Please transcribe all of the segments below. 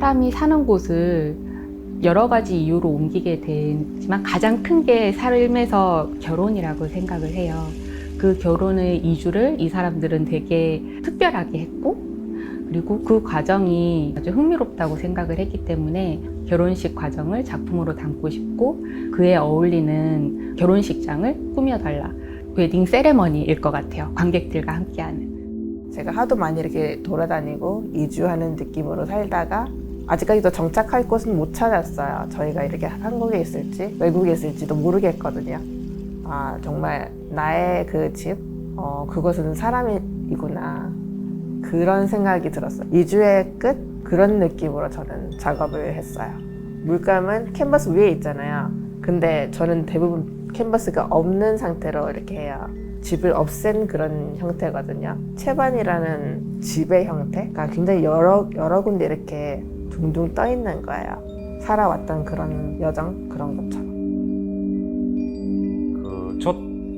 사람이 사는 곳을 여러 가지 이유로 옮기게 되지만 가장 큰 게 삶에서 결혼이라고 생각을 해요. 그 결혼의 이주를 이 사람들은 되게 특별하게 했고 그리고 그 과정이 아주 흥미롭다고 생각을 했기 때문에 결혼식 과정을 작품으로 담고 싶고 그에 어울리는 결혼식장을 꾸며달라. 웨딩 세레머니일 것 같아요. 관객들과 함께하는. 제가 하도 많이 이렇게 돌아다니고 이주하는 느낌으로 살다가 아직까지도 정착할 곳은 못 찾았어요. 저희가 이렇게 한국에 있을지 외국에 있을지도 모르겠거든요. 아 정말 나의 그 집, 어, 그것은 사람이구나 그런 생각이 들었어요. 이주의 끝 그런 느낌으로 저는 작업을 했어요. 물감은 캔버스 위에 있잖아요. 근데 저는 대부분 캔버스가 없는 상태로 이렇게 해요. 집을 없앤 그런 형태거든요. 채반이라는 집의 형태가 굉장히 여러 여러 군데 이렇게 둥둥 떠 있는 거예요. 살아왔던 그런 여정 그런 것처럼. 그 첫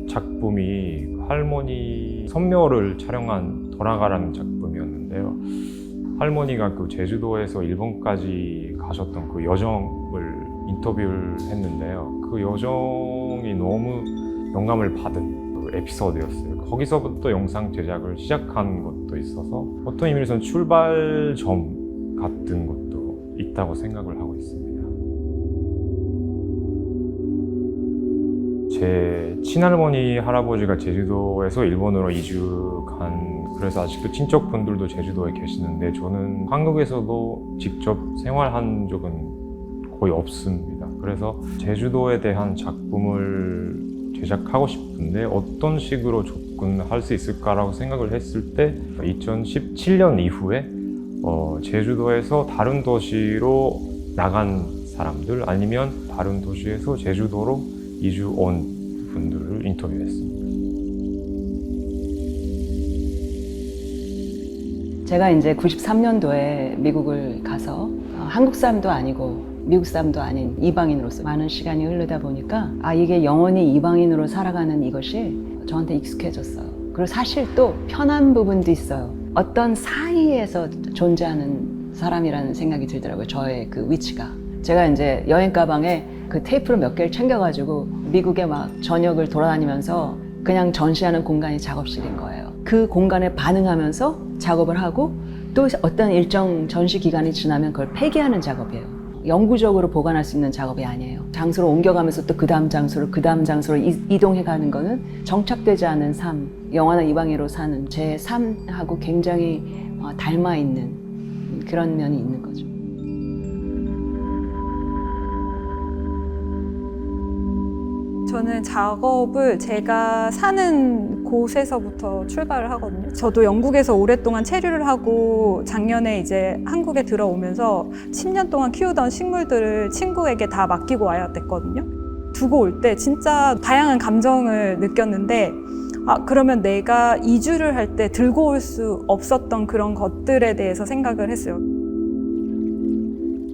작품이 할머니 선묘를 촬영한 돌아가라는 작품이었는데요. 할머니가 그 제주도에서 일본까지 가셨던 그 여정을 인터뷰를 했는데요. 그 여정이 너무 영감을 받은 그 에피소드였어요. 거기서부터 영상 제작을 시작한 것도 있어서 어떤 의미에서는 출발점 같은 것도 있다고 생각을 하고 있습니다. 제 친할머니 할아버지가 제주도에서 일본으로 이주간 그래서 아직도 친척분들도 제주도에 계시는데 저는 한국에서도 직접 생활한 적은 거의 없습니다. 그래서 제주도에 대한 작품을 제작하고 싶은데 어떤 식으로 접근할 수 있을까라고 생각을 했을 때 2017년 이후에 어, 제주도에서 다른 도시로 나간 사람들 아니면 다른 도시에서 제주도로 이주 온 분들을 인터뷰했습니다. 제가 이제 93년도에 미국을 가서 어, 한국 사람도 아니고 미국 사람도 아닌 이방인으로서 많은 시간이 흐르다 보니까 아 이게 영원히 이방인으로 살아가는 이것이 저한테 익숙해졌어요. 그리고 사실 또 편한 부분도 있어요. 어떤 사이에서 존재하는 사람이라는 생각이 들더라고요. 저의 그 위치가. 제가 이제 여행 가방에 그 테이프를 몇 개를 챙겨가지고 미국에 막 저녁을 돌아다니면서 그냥 전시하는 공간이 작업실인 거예요. 그 공간에 반응하면서 작업을 하고 또 어떤 일정 전시 기간이 지나면 그걸 폐기하는 작업이에요. 영구적으로 보관할 수 있는 작업이 아니에요. 장소를 옮겨가면서 또 그 다음 장소로 그 다음 장소로 이- 이동해 가는 거는 정착되지 않은 삶, 영원한 이방인으로 사는 제 삶하고 굉장히 어, 닮아 있는 그런 면이 있는 거죠. 저는 작업을 제가 사는 곳에서부터 출발을 하거든요. 저도 영국에서 오랫동안 체류를 하고 작년에 이제 한국에 들어오면서 10년 동안 키우던 식물들을 친구에게 다 맡기고 와야 됐거든요. 두고 올 때 진짜 다양한 감정을 느꼈는데 아, 그러면 내가 이주를 할 때 들고 올 수 없었던 그런 것들에 대해서 생각을 했어요.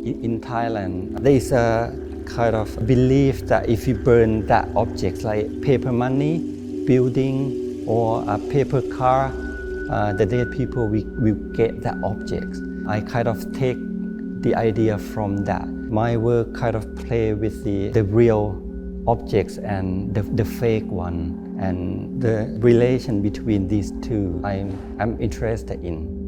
in, Thailand, there is a kind of belief that if you burn that objects like paper money, building, or a paper car, uh, the dead people will, will get that objects. I kind of take the idea from that. My work kind of play with the, the real objects and the, the fake one and the relation between these two I'm, I'm interested in.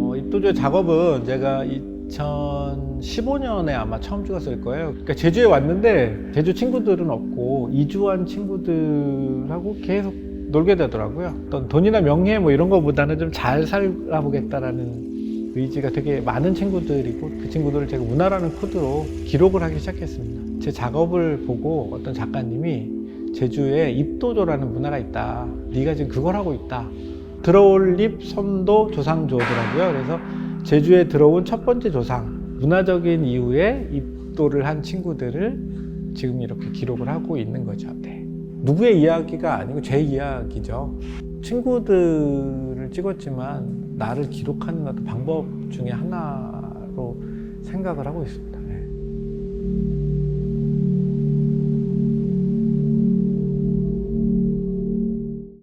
어, 입도조 작업은 제가 2015년에 아마 처음 찍었을 거예요. 그러니까 제주에 왔는데 제주 친구들은 없고 이주한 친구들하고 계속 놀게 되더라고요. 어떤 돈이나 명예 뭐 이런 거보다는 좀 잘 살아보겠다라는 의지가 되게 많은 친구들이고 그 친구들을 제가 문화라는 코드로 기록을 하기 시작했습니다. 제 작업을 보고 어떤 작가님이 제주에 입도조라는 문화가 있다. 네가 지금 그걸 하고 있다. 들어올 입 선도 조상조더라고요. 그래서 제주에 들어온 첫 번째 조상, 문화적인 이유에 입도를 한 친구들을 지금 이렇게 기록을 하고 있는 거죠. 네. 누구의 이야기가 아니고 제 이야기죠. 친구들을 찍었지만 나를 기록하는 어떤 방법 중에 하나로 생각을 하고 있습니다. 네.